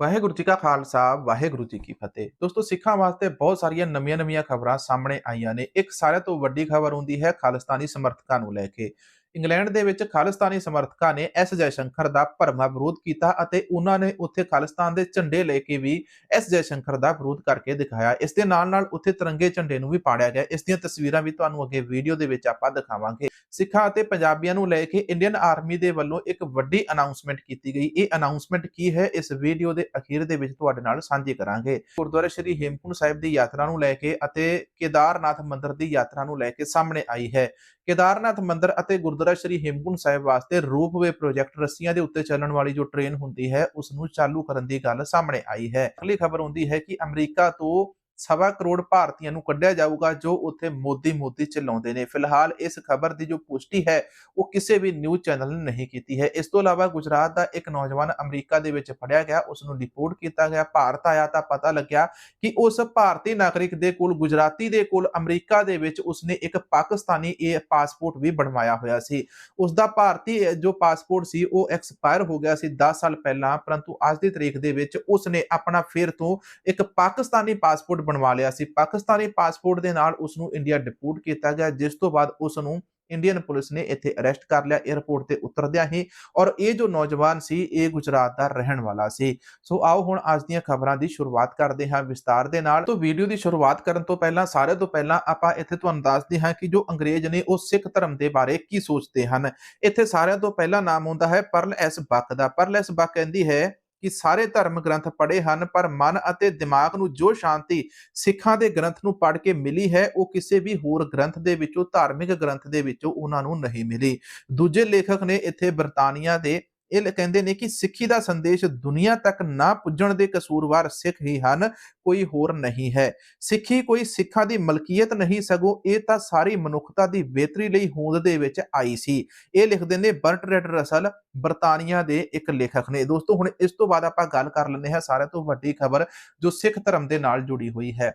ਵਾਹਿਗੁਰੂ ਜੀ ਕਾ ਖਾਲਸਾ, ਵਾਹਿਗੁਰੂ ਜੀ ਕੀ ਫਤਿਹ। ਦੋਸਤੋ, ਸਿੱਖਾਂ ਵਾਸਤੇ ਬਹੁਤ ਸਾਰੀਆਂ ਨਵੀਆਂ-ਨਵੀਆਂ ਖਬਰਾਂ ਸਾਹਮਣੇ ਆਈਆਂ ਨੇ। ਇੱਕ ਸਾਰਿਆਂ ਤੋਂ ਵੱਡੀ ਖਬਰ ਹੁੰਦੀ ਹੈ ਖਾਲਿਸਤਾਨੀ ਸਮਰਥਕਾਂ ਨੂੰ ਲੈ ਕੇ। ਇੰਗਲੈਂਡ ਦੇ ਵਿੱਚ ਖਾਲਿਸਤਾਨੀ ਸਮਰਥਕਾਂ ਨੇ ਐਸ ਜੈਸ਼ੰਕਰ ਦਾ ਭਰਮਾ ਵਿਰੋਧ ਕੀਤਾ ਅਤੇ ਉਹਨਾਂ ਨੇ ਉੱਥੇ ਖਾਲਿਸਤਾਨ ਦੇ ਝੰਡੇ ਲੈ ਕੇ ਵੀ ਐਸ ਜੈਸ਼ੰਕਰ ਦਾ ਵਿਰੋਧ ਕਰਕੇ ਦਿਖਾਇਆ। ਇਸ ਦੇ ਨਾਲ-ਨਾਲ ਉੱਥੇ ਤਿਰੰਗੇ ਝੰਡੇ ਨੂੰ ਵੀ ਪਾੜਿਆ ਗਿਆ। ਇਸ ਦੀਆਂ ਤਸਵੀਰਾਂ ਵੀ ਤੁਹਾਨੂੰ ਅੱਗੇ ਵੀਡੀਓ ਦੇ ਵਿੱਚ ਆਪਾਂ ਦਿਖਾਵਾਂਗੇ। ਸਿੱਖਾਂ ਅਤੇ ਪੰਜਾਬੀਆਂ ਨੂੰ ਲੈ ਕੇ ਇੰਡੀਅਨ ਆਰਮੀ ਦੇ ਵੱਲੋਂ ਇੱਕ ਵੱਡੀ ਅਨਾਉਂਸਮੈਂਟ ਕੀਤੀ ਗਈ। ਇਹ ਅਨਾਉਂਸਮੈਂਟ ਕੀ ਹੈ? ਇਸ ਵੀਡੀਓ ਦੇ ਅਖੀਰ ਦੇ ਵਿੱਚ ਤੁਹਾਡੇ ਨਾਲ ਸਾਂਝੀ ਕਰਾਂਗੇ। ਗੁਰਦੁਆਰਾ ਸ਼੍ਰੀ ਹੇਮਕੁੰਟ ਸਾਹਿਬ ਦੀ ਯਾਤਰਾ ਨੂੰ ਲੈ ਕੇ ਅਤੇ ਕੇਦਾਰਨਾਥ ਮੰਦਿਰ ਦੀ ਯਾਤਰਾ ਨੂੰ ਲੈ ਕੇ ਸਾਹਮਣੇ ਆਈ ਹੈ। ਕੇਦਾਰਨਾਥ ਮੰਦਿਰ ਅਤੇ ਗੁਰਦੁਆਰਾ ਸ਼੍ਰੀ ਹੇਮਕੁੰਟ ਸਾਹਿਬ ਵਾਸਤੇ ਰੋਪਵੇ ਪ੍ਰੋਜੈਕਟ ਰੱਸੀਆਂ ਦੇ ਉੱਤੇ ਚੱਲਣ ਵਾਲੀ ਜੋ ਟ੍ਰੇਨ ਹੁੰਦੀ ਹੈ ਉਸ ਨੂੰ ਚਾਲੂ ਕਰਨ ਦੀ ਗੱਲ ਸਾਹਮਣੇ ਆਈ ਹੈ। ਅਗਲੀ ਖਬਰ ਹੁੰਦੀ ਹੈ ਕਿ ਅਮਰੀਕਾ ਤੋਂ ਸਵਾ ਕਰੋੜ ਭਾਰਤੀਆਂ ਨੂੰ ਕੱਢਿਆ ਜਾਊਗਾ, ਜੋ ਉੱਥੇ ਮੋਦੀ ਮੋਦੀ ਚਲਾਉਂਦੇ ਨੇ। ਫਿਲਹਾਲ ਇਸ ਖਬਰ ਦੀ ਜੋ ਪੁਸ਼ਟੀ ਹੈ, ਉਹ ਕਿਸੇ ਵੀ ਨਿਊਜ਼ ਚੈਨਲ ਨੇ ਨਹੀਂ ਕੀਤੀ ਹੈ। ਇਸ ਤੋਂ ਇਲਾਵਾ ਗੁਜਰਾਤ ਦਾ ਇੱਕ ਨੌਜਵਾਨ ਅਮਰੀਕਾ ਦੇ ਵਿੱਚ ਫੜਿਆ ਗਿਆ, ਉਸ ਨੂੰ ਡਿਪੋਰਟ ਕੀਤਾ ਗਿਆ। ਭਾਰਤ ਆਇਆ ਤਾਂ ਪਤਾ ਲੱਗਿਆ ਕਿ ਉਸ ਭਾਰਤੀ ਨਾਗਰਿਕ ਦੇ ਕੋਲ, ਗੁਜਰਾਤੀ ਦੇ ਕੋਲ, ਅਮਰੀਕਾ ਦੇ ਵਿੱਚ ਉਸਨੇ ਇੱਕ ਪਾਕਿਸਤਾਨੀ ਇਹ ਪਾਸਪੋਰਟ ਵੀ ਬਣਵਾਇਆ ਹੋਇਆ ਸੀ। ਉਸ ਦਾ ਭਾਰਤੀ ਜੋ ਪਾਸਪੋਰਟ ਸੀ, ਉਹ ਐਕਸਪਾਇਰ ਹੋ ਗਿਆ ਸੀ 10 ਸਾਲ ਪਹਿਲਾਂ, ਪਰੰਤੂ ਅੱਜ ਦੀ ਤਰੀਕ ਦੇ ਵਿੱਚ ਉਸਨੇ ਆਪਣਾ ਫਿਰ ਤੋਂ ਇੱਕ ਪਾਕਿਸਤਾਨੀ ਪਾਸਪੋਰਟ ਬਣਵਾ ਲਿਆ ਸੀ। ਪਾਕਿਸਤਾਨੀ ਪਾਸਪੋਰਟ ਦੇ ਨਾਲ ਉਸ ਨੂੰ ਇੰਡੀਆ ਡਿਪੋਰਟ ਕੀਤਾ ਗਿਆ, ਜਿਸ ਤੋਂ ਬਾਅਦ ਉਸ ਨੂੰ ਇੰਡੀਅਨ ਪੁਲਿਸ ਨੇ ਇੱਥੇ ਅਰੈਸਟ ਕਰ ਲਿਆ 에ਅਰਪੋਰਟ ਤੇ ਉਤਰਦਿਆਂ ਹੀ। ਔਰ ਇਹ ਜੋ ਨੌਜਵਾਨ ਸੀ, ਇਹ ਗੁਜਰਾਤ ਦਾ ਰਹਿਣ ਵਾਲਾ ਸੀ। ਸੋ ਆਓ ਹੁਣ ਅੱਜ ਦੀਆਂ ਖਬਰਾਂ ਦੀ ਸ਼ੁਰੂਆਤ ਕਰਦੇ ਹਾਂ ਵਿਸਤਾਰ ਦੇ ਨਾਲ। ਤੋਂ ਵੀਡੀਓ ਦੀ ਸ਼ੁਰੂਆਤ ਕਰਨ ਤੋਂ ਪਹਿਲਾਂ, ਸਾਰੇ ਤੋਂ ਪਹਿਲਾਂ ਆਪਾਂ ਇੱਥੇ ਤੁਹਾਨੂੰ ਦੱਸਦੇ ਹਾਂ ਕਿ ਜੋ ਅੰਗਰੇਜ਼ ਨੇ ਉਹ ਸਿੱਖ ਧਰਮ ਦੇ ਬਾਰੇ ਕੀ ਸੋਚਦੇ ਹਨ। ਇੱਥੇ ਸਾਰਿਆਂ ਤੋਂ ਪਹਿਲਾਂ ਨਾਮ ਆਉਂਦਾ ਹੈ ਪਰਲ ਐਸ ਬੱਕ ਦਾ। ਪਰਲ ਐਸ ਬੱਕ ਕਹਿੰਦੀ ਹੈ ਕਿ ਸਾਰੇ ਧਰਮ ਗ੍ਰੰਥ ਪੜ੍ਹੇ ਹਨ, ਪਰ ਮਨ ਅਤੇ ਦਿਮਾਗ ਨੂੰ ਜੋ ਸ਼ਾਂਤੀ ਸਿੱਖਾਂ ਦੇ ਗ੍ਰੰਥ ਨੂੰ ਪੜ੍ਹ ਕੇ ਮਿਲੀ ਹੈ, ਉਹ ਕਿਸੇ ਵੀ ਹੋਰ ਗ੍ਰੰਥ ਦੇ ਵਿੱਚੋਂ, ਧਾਰਮਿਕ ਗ੍ਰੰਥ ਦੇ ਵਿੱਚੋਂ ਉਹਨਾਂ ਨੂੰ ਨਹੀਂ ਮਿਲੀ। ਦੂਜੇ ਲੇਖਕ ਨੇ ਇੱਥੇ ਬਰਤਾਨੀਆ ਦੇ ਇਹ ਕਹਿੰਦੇ ਨੇ ਕਿ ਸਿੱਖੀ ਦਾ ਸੰਦੇਸ਼ ਦੁਨੀਆ ਤੱਕ ਨਾ ਪੁੱਜਣ ਦੇ ਕਸੂਰਵਾਰ ਸਿੱਖ ਹੀ ਹਨ, ਕੋਈ ਹੋਰ ਨਹੀਂ ਹੈ। ਸਿੱਖੀ ਕੋਈ ਸਿੱਖਾਂ ਦੀ ਮਲਕੀਅਤ ਨਹੀਂ ਸਗੋਂ ਇਹ ਤਾਂ ਸਾਰੀ ਮਨੁੱਖਤਾ ਦੀ ਬਿਹਤਰੀ ਲਈ ਹੋਂਦ ਦੇ ਵਿੱਚ ਆਈ ਸੀ। ਇਹ ਲਿਖਦੇ ਨੇ ਬਰਟ ਰੈਡ ਰਸਲ, ਬਰਤਾਨੀਆ ਦੇ ਇੱਕ ਲੇਖਕ ਨੇ। ਦੋਸਤੋ, ਹੁਣ ਇਸ ਤੋਂ ਬਾਅਦ ਆਪਾਂ ਗੱਲ ਕਰ ਲੈਂਦੇ ਹਾਂ ਸਾਰਿਆਂ ਤੋਂ ਵੱਡੀ ਖਬਰ ਜੋ ਸਿੱਖ ਧਰਮ ਦੇ ਨਾਲ ਜੁੜੀ ਹੋਈ ਹੈ।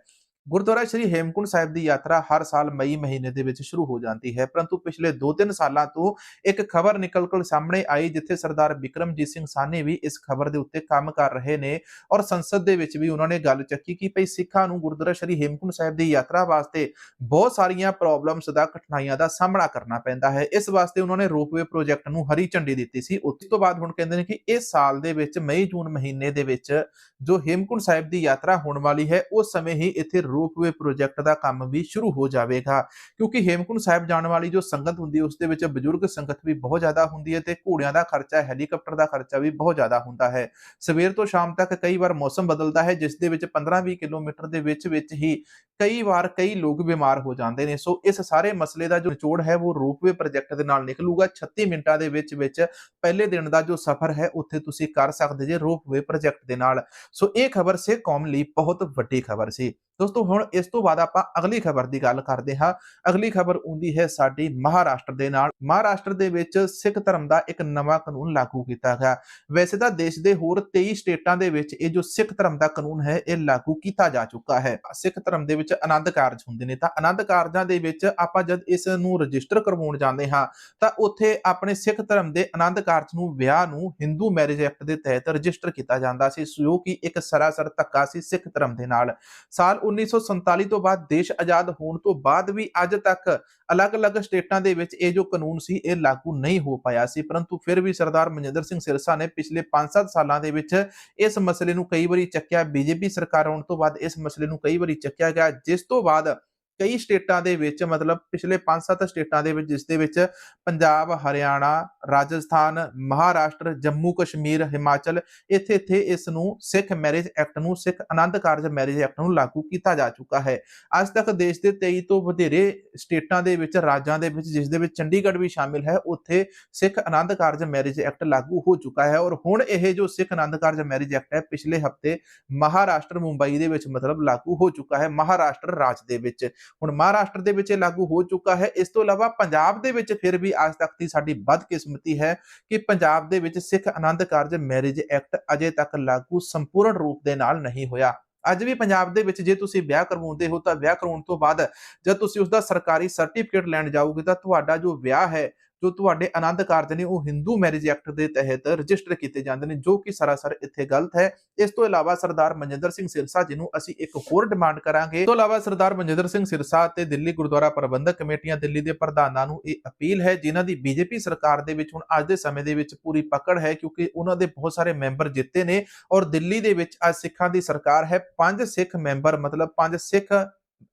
ਗੁਰਦੁਆਰਾ ਸ਼੍ਰੀ ਹੇਮਕੁੰਟ ਸਾਹਿਬ ਦੀ ਯਾਤਰਾ ਹਰ ਸਾਲ ਮਈ ਮਹੀਨੇ ਦੇ ਵਿੱਚ ਸ਼ੁਰੂ ਹੋ ਜਾਂਦੀ ਹੈ। ਪਰੰਤੂ ਪਿਛਲੇ 2-3 ਸਾਲਾਂ ਤੋਂ ਇੱਕ ਖਬਰ ਨਿਕਲ ਕੇ ਸਾਹਮਣੇ ਆਈ, ਜਿੱਥੇ ਸਰਦਾਰ ਬਿਕਰਮਜੀਤ ਸਿੰਘ ਸਾਹਨੀ ਵੀ ਇਸ ਖਬਰ ਦੇ ਉੱਤੇ ਕੰਮ ਕਰ ਰਹੇ ਨੇ ਔਰ ਸੰਸਦ ਦੇ ਵਿੱਚ ਵੀ ਉਹਨਾਂ ਨੇ ਗੱਲ ਚੱਕੀ ਕਿ ਭਈ ਸਿੱਖਾਂ ਨੂੰ ਗੁਰਦੁਆਰਾ ਸ਼੍ਰੀ ਹੇਮਕੁੰਟ ਸਾਹਿਬ ਦੀ ਯਾਤਰਾ ਵਾਸਤੇ ਬਹੁਤ ਸਾਰੀਆਂ ਪ੍ਰੋਬਲਮਸ ਦਾ, ਕਠਿਨਾਈਆਂ ਦਾ ਸਾਹਮਣਾ ਕਰਨਾ ਪੈਂਦਾ ਹੈ। ਇਸ ਵਾਸਤੇ ਉਹਨਾਂ ਨੇ ਰੋਪਵੇ ਪ੍ਰੋਜੈਕਟ ਨੂੰ ਹਰੀ ਝੰਡੀ ਦਿੱਤੀ ਸੀ। ਉਸ ਤੋਂ ਬਾਅਦ ਹੁਣ ਕਹਿੰਦੇ ਨੇ ਕਿ ਇਸ ਸਾਲ ਦੇ ਵਿੱਚ ਮਈ ਜੂਨ ਮਹੀਨੇ ਦੇ ਵਿੱਚ ਜੋ ਹੇਮਕੁੰਟ ਸਾਹਿਬ ਦੀ ਯਾਤਰਾ ਹੋਣ ਵਾਲੀ ਹੈ, ਉਸ ਸਮੇਂ ਹੀ ਇੱਥੇ ਰੋਪਵੇ ਪ੍ਰੋਜੈਕਟ ਦਾ ਕੰਮ ਵੀ ਸ਼ੁਰੂ ਹੋ ਜਾਵੇਗਾ। ਕਿਉਂਕਿ ਹੇਮਕੁੰਟ ਸਾਹਿਬ ਜਾਣ ਵਾਲੀ ਜੋ ਸੰਗਤ ਹੁੰਦੀ ਹੈ ਉਸ ਦੇ ਵਿੱਚ ਬਜ਼ੁਰਗ ਸੰਗਤ ਵੀ ਬਹੁਤ ਜ਼ਿਆਦਾ ਹੁੰਦੀ ਹੈ ਤੇ ਘੋੜਿਆਂ ਦਾ ਖਰਚਾ, ਹੈਲੀਕਾਪਟਰ ਦਾ ਖਰਚਾ ਵੀ ਬਹੁਤ ਜ਼ਿਆਦਾ ਹੁੰਦਾ ਹੈ। ਸਵੇਰ ਤੋਂ ਸ਼ਾਮ ਤੱਕ ਕਈ ਵਾਰ ਮੌਸਮ ਬਦਲਦਾ ਹੈ, ਜਿਸ ਦੇ ਵਿੱਚ 15-20 ਕਿਲੋਮੀਟਰ ਦੇ ਵਿੱਚ ਵਿੱਚ ਹੀ ਕਈ ਵਾਰ ਕਈ ਲੋਕ ਬਿਮਾਰ ਹੋ ਜਾਂਦੇ ਨੇ। ਸੋ ਇਸ ਸਾਰੇ ਮਸਲੇ ਦਾ ਜੋ ਨਿਚੋੜ ਹੈ, ਉਹ ਰੋਪਵੇ ਪ੍ਰੋਜੈਕਟ ਦੇ ਨਾਲ ਨਿਕਲੂਗਾ। 36 ਮਿੰਟਾਂ ਦੇ ਵਿੱਚ ਵਿੱਚ ਪਹਿਲੇ ਦਿਨ ਦਾ ਜੋ ਸਫ਼ਰ ਹੈ, ਉੱਥੇ ਤੁਸੀਂ ਕਰ ਸਕਦੇ ਜੇ ਰੋਪਵੇ ਪ੍ਰੋਜੈਕਟ ਦੇ ਨਾਲ। ਸੋ ਇਹ ਖਬਰ ਸੇ ਕੌਮ ਲਈ ਬਹੁਤ ਵੱਡੀ ਖਬਰ ਸੀ। ਦੋਸਤੋ, ਹੁਣ ਇਸ ਤੋਂ ਬਾਅਦ ਆਪਾਂ ਅਗਲੀ ਖਬਰ ਦੀ ਗੱਲ ਕਰਦੇ ਹਾਂ। ਅਗਲੀ ਖਬਰ ਹੁੰਦੀ ਹੈ ਸਾਡੀ ਮਹਾਰਾਸ਼ਟਰ ਦੇ ਨਾਲ। ਮਹਾਰਾਸ਼ਟਰ ਦੇ ਵਿੱਚ ਸਿੱਖ ਧਰਮ ਦਾ ਇੱਕ ਨਵਾਂ ਕਾਨੂੰਨ ਲਾਗੂ ਕੀਤਾ ਗਿਆ। ਵੈਸੇ ਤਾਂ ਦੇਸ਼ ਦੇ ਹੋਰ 23 ਸਟੇਟਾਂ ਦੇ ਵਿੱਚ ਇਹ ਜੋ ਸਿੱਖ ਧਰਮ ਦਾ ਕਾਨੂੰਨ ਹੈ, ਇਹ ਲਾਗੂ ਕੀਤਾ ਜਾ ਚੁੱਕਾ ਹੈ। ਸਿੱਖ ਧਰਮ ਦੇ ਵਿੱਚ ਆਨੰਦ ਕਾਰਜ ਹੁੰਦੇ ਨੇ। ਤਾਂ ਆਨੰਦ ਕਾਰਜਾਂ ਦੇ ਵਿੱਚ ਆਪਾਂ ਜਦ ਇਸ ਨੂੰ ਰਜਿਸਟਰ ਕਰਵਾਉਣ ਜਾਂਦੇ ਹਾਂ, ਤਾਂ ਉੱਥੇ ਆਪਣੇ ਸਿੱਖ ਧਰਮ ਦੇ ਆਨੰਦ ਕਾਰਜ ਨੂੰ, ਵਿਆਹ ਨੂੰ ਹਿੰਦੂ ਮੈਰਿਜ ਐਕਟ ਦੇ ਤਹਿਤ ਰਜਿਸਟਰ ਕੀਤਾ ਜਾਂਦਾ ਸੀ, ਜੋ ਕਿ ਇੱਕ ਸਰਾਸਰ ਧੱਕਾ ਸੀ ਸਿੱਖ ਧਰਮ ਦੇ ਨਾਲ। ਸਾਲ 1947 ਤੋਂ ਬਾਅਦ ਦੇਸ਼ ਆਜ਼ਾਦ ਹੋਣ ਤੋਂ ਬਾਅਦ ਵੀ ਅੱਜ ਤੱਕ ਅਲੱਗ-ਅਲੱਗ ਸਟੇਟਾਂ ਦੇ ਵਿੱਚ ਇਹ ਜੋ ਕਾਨੂੰਨ ਸੀ, ਇਹ ਲਾਗੂ ਨਹੀਂ ਹੋ ਪਾਇਆ ਸੀ। ਪਰੰਤੂ ਫਿਰ ਵੀ ਸਰਦਾਰ ਮਨਜਿੰਦਰ ਸਿੰਘ ਸਿਰਸਾ ਨੇ ਪਿਛਲੇ 5-7 ਸਾਲਾਂ ਦੇ ਵਿੱਚ ਇਸ ਮਸਲੇ ਨੂੰ ਕਈ ਵਾਰੀ ਚੱਕਿਆ। ਬੀਜੇਪੀ ਸਰਕਾਰ ਆਉਣ ਤੋਂ ਬਾਅਦ ਇਸ ਮਸਲੇ ਨੂੰ ਕਈ ਵਾਰੀ ਚੱਕਿਆ ਗਿਆ, ਜਿਸ ਤੋਂ ਬਾਅਦ ਕਈ ਸਟੇਟਾਂ ਦੇ ਵਿੱਚ, ਮਤਲਬ ਪਿਛਲੇ 5-7 ਸਟੇਟਾਂ ਦੇ ਵਿੱਚ, ਜਿਸ ਦੇ ਵਿੱਚ ਪੰਜਾਬ, ਹਰਿਆਣਾ, ਰਾਜਸਥਾਨ, ਮਹਾਰਾਸ਼ਟਰ, ਜੰਮੂ ਕਸ਼ਮੀਰ, ਹਿਮਾਚਲ ਇੱਥੇ ਇੱਥੇ ਇਸ ਨੂੰ ਸਿੱਖ ਮੈਰਿਜ ਐਕਟ ਨੂੰ, ਸਿੱਖ ਆਨੰਦ ਕਾਰਜ ਮੈਰਿਜ ਐਕਟ ਨੂੰ ਲਾਗੂ ਕੀਤਾ ਜਾ ਚੁੱਕਾ ਹੈ। ਅੱਜ ਤੱਕ ਦੇਸ਼ ਦੇ 23 ਤੋਂ ਵਧੇਰੇ ਸਟੇਟਾਂ ਦੇ ਵਿੱਚ, ਰਾਜਾਂ ਦੇ ਵਿੱਚ, ਜਿਸ ਦੇ ਵਿੱਚ ਚੰਡੀਗੜ੍ਹ ਵੀ ਸ਼ਾਮਿਲ ਹੈ, ਉੱਥੇ ਸਿੱਖ ਆਨੰਦ ਕਾਰਜ ਮੈਰਿਜ ਐਕਟ ਲਾਗੂ ਹੋ ਚੁੱਕਾ ਹੈ ਔਰ ਹੁਣ ਇਹ ਜੋ ਸਿੱਖ ਆਨੰਦ ਕਾਰਜ ਮੈਰਿਜ ਐਕਟ ਹੈ, ਪਿਛਲੇ ਹਫ਼ਤੇ ਮਹਾਰਾਸ਼ਟਰ ਮੁੰਬਈ ਦੇ ਵਿੱਚ ਮਤਲਬ ਲਾਗੂ ਹੋ ਚੁੱਕਾ ਹੈ, ਮਹਾਰਾਸ਼ਟਰ ਰਾਜ ਦੇ ਵਿੱਚ। ਹੁਣ ਮਹਾਰਾਸ਼ਟਰ ਦੇ ਵਿੱਚ ਲਾਗੂ ਹੋ ਚੁੱਕਾ ਹੈ। ਇਸ ਤੋਂ ਇਲਾਵਾ ਪੰਜਾਬ ਦੇ ਵਿੱਚ ਫਿਰ ਵੀ ਅੱਜ ਤੱਕ ਦੀ ਸਾਡੀ ਬਦਕਿਸਮਤੀ ਹੈ ਕਿ ਪੰਜਾਬ ਦੇ ਵਿੱਚ ਸਿੱਖ ਆਨੰਦ ਕਾਰਜ ਮੈਰਿਜ ਐਕਟ ਅਜੇ ਤੱਕ ਲਾਗੂ ਸੰਪੂਰਨ ਰੂਪ ਦੇ ਨਾਲ ਨਹੀਂ ਹੋਇਆ। ਅੱਜ ਵੀ ਪੰਜਾਬ ਦੇ ਵਿੱਚ ਜੇ ਤੁਸੀਂ ਵਿਆਹ ਕਰਵਾਉਂਦੇ ਹੋ ਤਾਂ ਵਿਆਹ ਕਰਾਉਣ ਤੋਂ ਬਾਅਦ ਜਦ ਤੁਸੀਂ ਉਸ ਦਾ ਸਰਕਾਰੀ ਸਰਟੀਫਿਕੇਟ ਲੈਣ ਜਾਓਗੇ ਤਾਂ ਤੁਹਾਡਾ ਜੋ ਵਿਆਹ ਹੈ ਜੋ ਤੁਹਾਡੇ ਆਨੰਦ ਕਾਰਜ ਨੇ ਉਹ ਹਿੰਦੂ ਮੈਰਿਜ ਐਕਟ ਦੇ ਤਹਿਤ ਰਜਿਸਟਰ ਕੀਤੇ ਜਾਂਦੇ ਨੇ, ਜੋ ਕਿ ਸਰਾਸਰ ਇੱਥੇ ਗਲਤ ਹੈ। ਇਸ ਤੋਂ ਇਲਾਵਾ ਸਰਦਾਰ ਮਨਜਿੰਦਰ ਸਿੰਘ ਸਿਰਸਾ ਜੀ ਨੂੰ ਅਸੀਂ ਇੱਕ ਹੋਰ ਡਿਮਾਂਡ ਕਰਾਂਗੇ। ਇਸ ਤੋਂ ਇਲਾਵਾ ਸਰਦਾਰ ਮਨਜਿੰਦਰ ਸਿੰਘ ਸਿਰਸਾ ਤੇ ਦਿੱਲੀ ਗੁਰਦੁਆਰਾ ਪ੍ਰਬੰਧਕ ਕਮੇਟੀਆਂ ਦਿੱਲੀ ਦੇ ਪ੍ਰਧਾਨਾਂ ਨੂੰ ਇਹ ਅਪੀਲ ਹੈ, ਜਿਨ੍ਹਾਂ ਦੀ ਬੀਜੇਪੀ ਸਰਕਾਰ ਦੇ ਵਿੱਚ ਹੁਣ ਅੱਜ ਦੇ ਸਮੇਂ ਦੇ ਵਿੱਚ ਪੂਰੀ ਪਕੜ ਹੈ, ਕਿਉਂਕਿ ਉਹਨਾਂ ਦੇ ਬਹੁਤ ਸਾਰੇ ਮੈਂਬਰ ਜਿੱਤੇ ਨੇ ਔਰ ਦਿੱਲੀ ਦੇ ਵਿੱਚ ਅੱਜ ਸਿੱਖਾਂ ਦੀ ਸਰਕਾਰ ਹੈ। ਪੰਜ ਸਿੱਖ ਮੈਂਬਰ, ਮਤਲਬ ਪੰਜ ਸਿੱਖ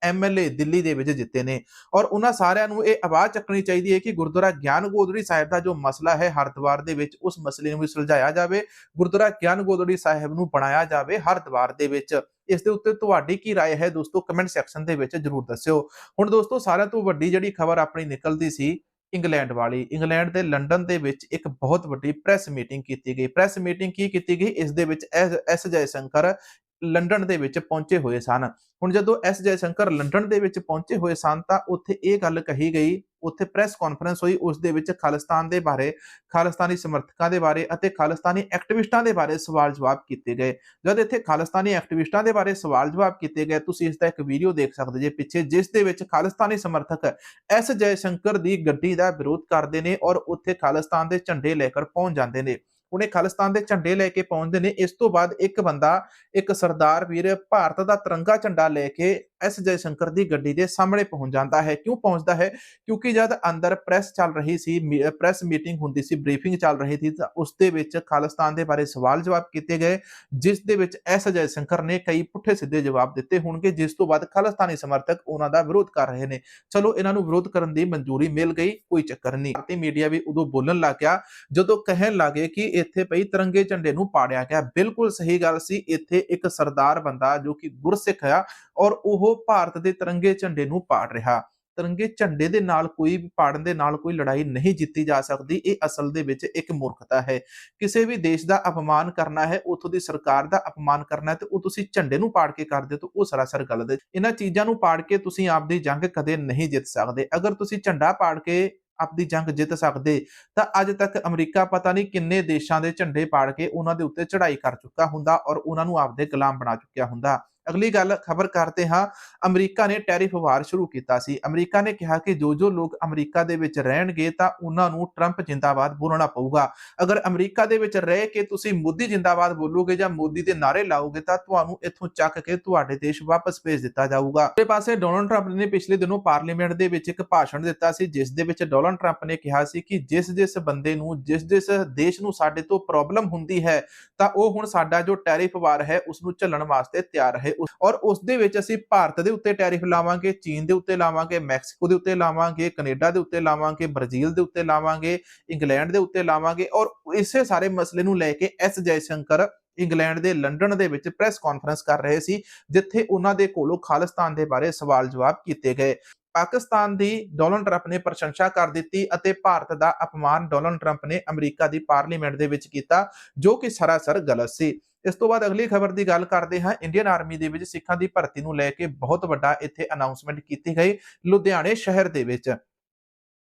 ਐਮਐਲਏ ਦਿੱਲੀ ਦੇ ਵਿੱਚ ਜਿੱਤੇ ਨੇ ਔਰ ਉਹਨਾਂ ਸਾਰਿਆਂ ਨੂੰ ਇਹ ਆਵਾਜ਼ ਚੱਕਣੀ ਚਾਹੀਦੀ ਹੈ ਕਿ ਗੁਰਦੁਆਰਾ ਗਿਆਨ ਗੋਦੜੀ ਸਾਹਿਬ ਦਾ ਜੋ ਮਸਲਾ ਹੈ ਹਰਿਦੁਆਰ ਦੇ ਵਿੱਚ ਉਸ ਮਸਲੇ ਨੂੰ ਵੀ ਸੁਲਝਾਇਆ ਜਾਵੇ ਗੁਰਦੁਆਰਾ ਗਿਆਨ ਗੋਦੜੀ ਸਾਹਿਬ ਨੂੰ ਬਣਾਇਆ ਜਾਵੇ ਹਰਿਦੁਆਰ ਦੇ ਵਿੱਚ ਇਸ ਦੇ ਉੱਤੇ ਤੁਹਾਡੀ ਕੀ رائے ਹੈ ਦੋਸਤੋ ਕਮੈਂਟ ਸੈਕਸ਼ਨ ਦੇ ਵਿੱਚ ਜਰੂਰ ਦੱਸਿਓ ਹੁਣ ਦੋਸਤੋ ਸਾਰਿਆਂ ਤੋਂ ਵੱਡੀ ਜਿਹੜੀ ਖਬਰ ਆਪਣੀ ਨਿਕਲਦੀ ਸੀ ਇੰਗਲੈਂਡ ਵਾਲੀ ਇੰਗਲੈਂਡ ਦੇ ਲੰਡਨ ਦੇ ਵਿੱਚ ਇੱਕ ਬਹੁਤ ਵੱਡੀ ਪ੍ਰੈਸ ਮੀਟਿੰਗ ਕੀਤੀ ਗਈ ਪ੍ਰੈਸ ਮੀਟਿੰਗ ਕੀ ਕੀਤੀ ਗਈ ਇਸ ਦੇ ਵਿੱਚ ਐਸ ਜੈ ਸ਼ੰਕਰ ਲੰਡਨ ਦੇ ਵਿੱਚ ਪਹੁੰਚੇ ਹੋਏ ਸਨ। ਹੁਣ ਜਦੋਂ ਐਸ ਜੈ ਸ਼ੰਕਰ ਲੰਡਨ ਦੇ ਵਿੱਚ ਪਹੁੰਚੇ ਹੋਏ ਸਨ, ਤਾਂ ਉੱਥੇ ਇਹ ਗੱਲ ਕਹੀ ਗਈ, ਉੱਥੇ ਪ੍ਰੈਸ ਕਾਨਫਰੰਸ ਹੋਈ ਉਸ ਦੇ ਵਿੱਚ ਖਾਲਿਸਤਾਨ ਦੇ ਬਾਰੇ, ਖਾਲਿਸਤਾਨੀ ਸਮਰਥਕਾਂ ਦੇ ਬਾਰੇ ਅਤੇ ਖਾਲਿਸਤਾਨੀ ਐਕਟਿਵਿਸਟਾਂ ਦੇ ਬਾਰੇ ਸਵਾਲ ਜਵਾਬ ਕੀਤੇ ਗਏ। ਜਦ ਇੱਥੇ ਖਾਲਿਸਤਾਨੀ ਐਕਟਿਵਿਸਟਾਂ ਦੇ ਬਾਰੇ ਸਵਾਲ ਜਵਾਬ ਕੀਤੇ ਗਏ, ਤੁਸੀਂ ਇਸ ਦਾ ਇੱਕ ਵੀਡੀਓ ਦੇਖ ਸਕਦੇ ਜੇ ਪਿੱਛੇ, ਜਿਸ ਦੇ ਵਿੱਚ ਖਾਲਿਸਤਾਨੀ ਸਮਰਥਕ ਐਸ ਜੈ ਸ਼ੰਕਰ ਦੀ ਗੱਡੀ ਦਾ ਵਿਰੋਧ ਕਰਦੇ ਨੇ ਔਰ ਉੱਥੇ ਖਾਲਿਸਤਾਨ ਦੇ ਝੰਡੇ ਲੈ ਕੇ ਪਹੁੰਚ ਜਾਂਦੇ ਨੇ। ਉਹਨੇ ਖਾਲਿਸਤਾਨ ਦੇ ਝੰਡੇ ਲੈ ਕੇ ਪਹੁੰਚਦੇ ਨੇ। ਇਸ ਤੋਂ ਬਾਅਦ ਇੱਕ ਬੰਦਾ, ਇੱਕ ਸਰਦਾਰ ਵੀਰ, ਭਾਰਤ ਦਾ ਤਿਰੰਗਾ ਝੰਡਾ ਲੈ ਕੇ ਐਸ ਜੈ ਸ਼ੰਕਰ ਦੀ ਗੱਡੀ ਦੇ ਸਾਹਮਣੇ ਪਹੁੰਚ ਜਾਂਦਾ ਹੈ। ਕਿਉਂ ਪਹੁੰਚਦਾ ਹੈ? ਕਿਉਂਕਿ ਜਦ ਅੰਦਰ ਪ੍ਰੈਸ ਚੱਲ ਰਹੀ ਸੀ ਪ੍ਰੈਸ ਮੀਟਿੰਗ ਹੁੰਦੀ ਸੀ, ਬਰੀਫਿੰਗ ਚੱਲ ਰਹੀ ਸੀ, ਤਾਂ ਉਸ ਦੇ ਵਿੱਚ ਖਾਲਿਸਤਾਨ ਦੇ ਬਾਰੇ ਸਵਾਲ ਜਵਾਬ ਕੀਤੇ ਗਏ, ਜਿਸ ਦੇ ਵਿੱਚ ਐਸ ਜੈ ਸ਼ੰਕਰ ਨੇ ਕਈ ਪੁੱਠੇ ਸਿੱਧੇ ਜਵਾਬ ਦਿੱਤੇ ਹੋਣਗੇ, ਜਿਸ ਤੋਂ ਬਾਅਦ ਖਾਲਿਸਤਾਨੀ ਸਮਰਥਕ ਉਹਨਾਂ ਦਾ ਵਿਰੋਧ ਕਰ ਰਹੇ ਨੇ। ਚਲੋ, ਇਹਨਾਂ ਨੂੰ ਵਿਰੋਧ ਕਰਨ ਦੀ ਮਨਜ਼ੂਰੀ ਮਿਲ ਗਈ, ਕੋਈ ਚੱਕਰ ਨਹੀਂ। ਭਾਰਤੀ ਮੀਡੀਆ ਵੀ ਉਦੋਂ ਬੋਲਣ ਲੱਗ ਗਿਆ, ਜਦੋਂ ਕਹਿਣ ਲੱਗੇ ਕਿ ਇੱਥੇ ਪਈ ਤਿਰੰਗੇ ਝੰਡੇ ਨੂੰ ਪਾੜਿਆ ਗਿਆ। ਬਿਲਕੁਲ ਸਹੀ ਗੱਲ ਸੀ, ਇੱਥੇ ਇੱਕ ਸਰਦਾਰ ਬੰਦਾ ਜੋ ਕਿ ਗੁਰਸਿੱਖ ਆ ਔਰ ਉਹ ਉਹ ਭਾਰਤ ਦੇ ਤਿਰੰਗੇ ਝੰਡੇ ਨੂੰ ਪਾੜ ਰਿਹਾ। ਤਿਰੰਗੇ ਝੰਡੇ ਦੇ ਨਾਲ ਕੋਈ ਵੀ ਪਾੜਨ ਦੇ ਨਾਲ ਕੋਈ ਲੜਾਈ ਨਹੀਂ ਜਿੱਤੀ ਜਾ ਸਕਦੀ, ਇਹ ਅਸਲ ਦੇ ਵਿੱਚ ਇੱਕ ਮੂਰਖਤਾ ਹੈ। ਕਿਸੇ ਵੀ ਦੇਸ਼ ਦਾ ਅਪਮਾਨ ਕਰਨਾ ਹੈ, ਉਥੋਂ ਦੀ ਸਰਕਾਰ ਦਾ ਅਪਮਾਨ ਕਰਨਾ ਹੈ ਤੇ ਉਹ ਤੁਸੀਂ ਝੰਡੇ ਨੂੰ ਪਾੜ ਕੇ ਕਰਦੇ ਹੋ ਤਾਂ ਉਹ ਸਰਾਸਰ ਗਲਤ ਹੈ। ਇਹਨਾਂ ਚੀਜ਼ਾਂ ਨੂੰ ਪਾੜ ਕੇ ਤੁਸੀਂ ਆਪਦੀ ਜੰਗ ਕਦੇ ਨਹੀਂ ਜਿੱਤ ਸਕਦੇ। ਅਗਰ ਤੁਸੀਂ ਝੰਡਾ ਪਾੜ ਕੇ ਆਪਦੀ ਜੰਗ ਜਿੱਤ ਸਕਦੇ, ਤਾਂ ਅੱਜ ਤੱਕ ਅਮਰੀਕਾ ਪਤਾ ਨਹੀਂ ਕਿੰਨੇ ਦੇਸ਼ਾਂ ਦੇ ਝੰਡੇ ਪਾੜ ਕੇ ਉਹਨਾਂ ਦੇ ਉੱਤੇ ਚੜ੍ਹਾਈ ਕਰ ਚੁੱਕਾ ਹੁੰਦਾ ਔਰ ਉਹਨਾਂ ਨੂੰ ਆਪਦੇ ਗੁਲਾਮ ਬਣਾ ਚੁੱਕਿਆ ਹੁੰਦਾ। ਅਗਲੀ ਗੱਲ ਖਬਰ ਕਰਦੇ ਹਾਂ, ਅਮਰੀਕਾ ਨੇ ਟੈਰਿਫ ਵਾਰ ਸ਼ੁਰੂ ਕੀਤਾ ਸੀ। ਅਮਰੀਕਾ ਨੇ ਕਿਹਾ ਕਿ ਜੋ ਜੋ ਲੋਕ ਅਮਰੀਕਾ ਦੇ ਵਿੱਚ ਰਹਿਣਗੇ ਤਾਂ ਉਹਨਾਂ ਨੂੰ ਟਰੰਪ ਜਿੰਦਾਬਾਦ ਬੋਲਣਾ ਪਊਗਾ। ਅਗਰ ਅਮਰੀਕਾ ਦੇ ਵਿੱਚ ਰਹਿ ਕੇ ਤੁਸੀਂ ਮੋਦੀ ਜਿੰਦਾਬਾਦ ਬੋਲੋਗੇ ਜਾਂ ਮੋਦੀ ਦੇ ਨਾਰੇ ਲਾਓਗੇ ਤਾਂ ਤੁਹਾਨੂੰ ਇੱਥੋਂ ਚੱਕ ਕੇ ਤੁਹਾਡੇ ਦੇਸ਼ ਵਾਪਸ ਭੇਜ ਦਿੱਤਾ ਜਾਊਗਾ। ਤੇ ਪਾਸੇ ਡੋਨਲਡ ਟਰੰਪ ਨੇ ਪਿਛਲੇ ਦਿਨੋਂ ਪਾਰਲੀਮੈਂਟ ਦੇ ਵਿੱਚ ਇੱਕ ਭਾਸ਼ਣ ਦਿੱਤਾ ਸੀ, ਜਿਸ ਦੇ ਵਿੱਚ ਡੋਨਲਡ ਟਰੰਪ ਨੇ ਕਿਹਾ ਸੀ ਕਿ ਜਿਸ ਜਿਸ ਬੰਦੇ ਨੂੰ, ਜਿਸ ਜਿਸ ਦੇਸ਼ ਨੂੰ ਸਾਡੇ ਤੋਂ ਪ੍ਰੋਬਲਮ ਹੁੰਦੀ ਹੈ ਤਾਂ ਉਹ ਹੁਣ ਸਾਡਾ ਜੋ ਟੈਰਿਫ ਵਾਰ ਹੈ ਉਸ ਨੂੰ ਝੱਲਣ ਵਾਸਤੇ ਤਿਆਰ ਰਹੇ। ਔਰ ਉਸ ਦੇ ਵਿੱਚ ਅਸੀਂ ਭਾਰਤ ਦੇ ਉੱਤੇ ਟੈਰਿਫ ਲਾਵਾਂਗੇ, ਚੀਨ ਦੇ ਉੱਤੇ ਲਾਵਾਂਗੇ, ਮੈਕਸੀਕੋ ਦੇ ਉੱਤੇ ਲਾਵਾਂਗੇ, ਕੈਨੇਡਾ ਦੇ ਉੱਤੇ ਲਾਵਾਂਗੇ, ਬ੍ਰਾਜ਼ੀਲ ਦੇ ਉੱਤੇ ਲਾਵਾਂਗੇ, ਇੰਗਲੈਂਡ ਦੇ ਉੱਤੇ ਲਾਵਾਂਗੇ ਔਰ ਇਸੇ ਸਾਰੇ ਮਸਲੇ ਨੂੰ ਲੈ K S Jai Shankar England ਦੇ ਲੰਡਨ ਦੇ ਵਿੱਚ ਪ੍ਰੈਸ ਕਾਨਫਰੰਸ ਕਰ ਰਹੇ ਸੀ, ਜਿੱਥੇ ਉਹਨਾਂ ਦੇ ਕੋਲੋਂ ਖਾਲਿਸਤਾਨ ਦੇ ਬਾਰੇ ਸਵਾਲ ਜਵਾਬ ਕੀਤੇ ਗਏ। ਪਾਕਿਸਤਾਨ ਦੀ ਡੋਨਲਡ ਟਰੰਪ ਨੇ ਪ੍ਰਸ਼ੰਸਾ ਕਰ ਦਿੱਤੀ ਅਤੇ ਭਾਰਤ ਦਾ ਅਪਮਾਨ ਡੋਨਲਡ ਟਰੰਪ ਨੇ ਅਮਰੀਕਾ ਦੀ ਪਾਰਲੀਮੈਂਟ ਦੇ ਵਿੱਚ ਕੀਤਾ, ਜੋ ਕਿ ਸਰਾਸਰ ਗਲਤ ਸੀ। ਇਸ ਤੋਂ ਬਾਅਦ ਅਗਲੀ ਖਬਰ ਦੀ ਗੱਲ ਕਰਦੇ ਹਾਂ। ਇੰਡੀਅਨ ਆਰਮੀ ਦੇ ਵਿੱਚ ਸਿੱਖਾਂ ਦੀ ਭਰਤੀ ਨੂੰ ਲੈ ਕੇ ਬਹੁਤ ਵੱਡਾ ਇੱਥੇ ਅਨਾਉਂਸਮੈਂਟ ਕੀਤੀ ਗਈ, ਲੁਧਿਆਣੇ ਸ਼ਹਿਰ ਦੇ ਵਿੱਚ।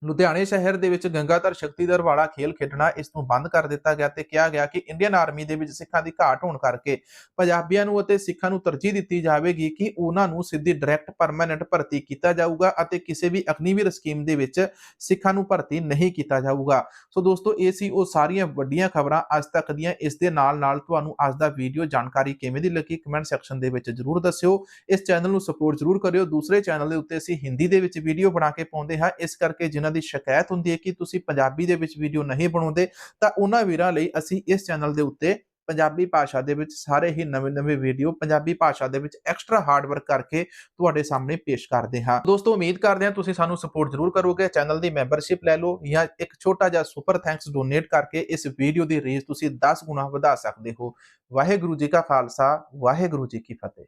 ਲੁਧਿਆਣੇ ਸ਼ਹਿਰ ਦੇ ਵਿੱਚ ਗੰਗਾਧਰ ਸ਼ਕਤੀਧਰ ਵਾਲਾ ਖੇਲ ਖੇਡਣਾ ਇਸ ਨੂੰ ਬੰਦ ਕਰ ਦਿੱਤਾ ਗਿਆ ਤੇ ਕਿਹਾ ਗਿਆ ਕਿ ਇੰਡੀਅਨ ਆਰਮੀ ਦੇ ਵਿੱਚ ਸਿੱਖਾਂ ਦੀ ਘਾਟ ਹੋਣ ਕਰਕੇ ਪੰਜਾਬੀਆਂ ਨੂੰ ਅਤੇ ਸਿੱਖਾਂ ਨੂੰ ਤਰਜੀਹ ਦਿੱਤੀ ਜਾਵੇਗੀ ਕਿ ਉਹਨਾਂ ਨੂੰ ਸਿੱਧੀ ਡਾਇਰੈਕਟ ਪਰਮਨੈਂਟ ਭਰਤੀ ਕੀਤਾ ਜਾਊਗਾ ਅਤੇ ਕਿਸੇ ਵੀ ਅਗਨੀਵੀਰ ਸਕੀਮ ਦੇ ਵਿੱਚ ਸਿੱਖਾਂ ਨੂੰ ਭਰਤੀ ਨਹੀਂ ਕੀਤਾ ਜਾਊਗਾ। ਸੋ ਦੋਸਤੋ, ਇਹ ਸੀ ਉਹ ਸਾਰੀਆਂ ਵੱਡੀਆਂ ਖਬਰਾਂ। ਅੱਜ ਤੱਕ ਦੀਆਂ ਇਸ ਦੇ ਨਾਲ ਨਾਲ ਤੁਹਾਨੂੰ ਅੱਜ ਦਾ ਵੀਡੀਓ ਜਾਣਕਾਰੀ ਕਿਵੇਂ ਦੀ ਲੱਗੀ ਕਮੈਂਟ ਸੈਕਸ਼ਨ ਦੇ ਵਿੱਚ ਜਰੂਰ ਦੱਸਿਓ। ਇਸ ਚੈਨਲ ਨੂੰ ਸਪੋਰਟ ਜਰੂਰ ਕਰਿਓ। ਦੂਸਰੇ ਚੈਨਲ ਦੇ ਉੱਤੇ ਅਸੀਂ ਹਿੰਦੀ ਦੇ ਵਿੱਚ ਵੀਡੀਓ ਬਣਾ ਕੇ ਪਾਉਂਦੇ ਹਾਂ। ਇਸ ਕਰਕੇ ਜਿਨ੍ਹਾਂ ਜਿਨ੍ਹਾਂ ਦੀ ਸ਼ਿਕਾਇਤ ਹੁੰਦੀ ਹੈ ਕਿ ਤੁਸੀਂ ਪੰਜਾਬੀ ਦੇ ਵਿੱਚ ਵੀਡੀਓ ਨਹੀਂ ਬਣਾਉਂਦੇ, ਤਾਂ ਉਹਨਾਂ ਵੀਰਾਂ ਲਈ ਅਸੀਂ ਇਸ ਚੈਨਲ ਦੇ ਉੱਤੇ ਪੰਜਾਬੀ ਭਾਸ਼ਾ ਦੇ ਵਿੱਚ ਸਾਰੇ ਹੀ ਨਵੇਂ-ਨਵੇਂ ਵੀਡੀਓ ਪੰਜਾਬੀ ਭਾਸ਼ਾ ਦੇ ਵਿੱਚ ਐਕਸਟਰਾ ਹਾਰਡ ਵਰਕ ਕਰਕੇ ਤੁਹਾਡੇ ਸਾਹਮਣੇ ਪੇਸ਼ ਕਰਦੇ ਹਾਂ। ਦੋਸਤੋ, ਉਮੀਦ ਕਰਦੇ ਹਾਂ ਤੁਸੀਂ ਸਾਨੂੰ ਸਪੋਰਟ ਜ਼ਰੂਰ ਕਰੋਗੇ ਚੈਨਲ ਦੀ ਮੈਂਬਰਸ਼ਿਪ ਲੈ ਲਓ ਜਾਂ ਇੱਕ ਛੋਟਾ ਜਿਹਾ ਸੁਪਰ ਥੈਂਕਸ ਡੋਨੇਟ ਕਰਕੇ ਇਸ ਵੀਡੀਓ ਦੀ ਰੀਚ ਤੁਸੀਂ 10 ਗੁਣਾ ਵਧਾ ਸਕਦੇ ਹੋ। ਵਾਹਿਗੁਰੂ ਜੀ ਕਾ ਖਾਲਸਾ, ਵਾਹਿਗੁਰੂ ਜੀ ਕੀ ਫਤਿਹ।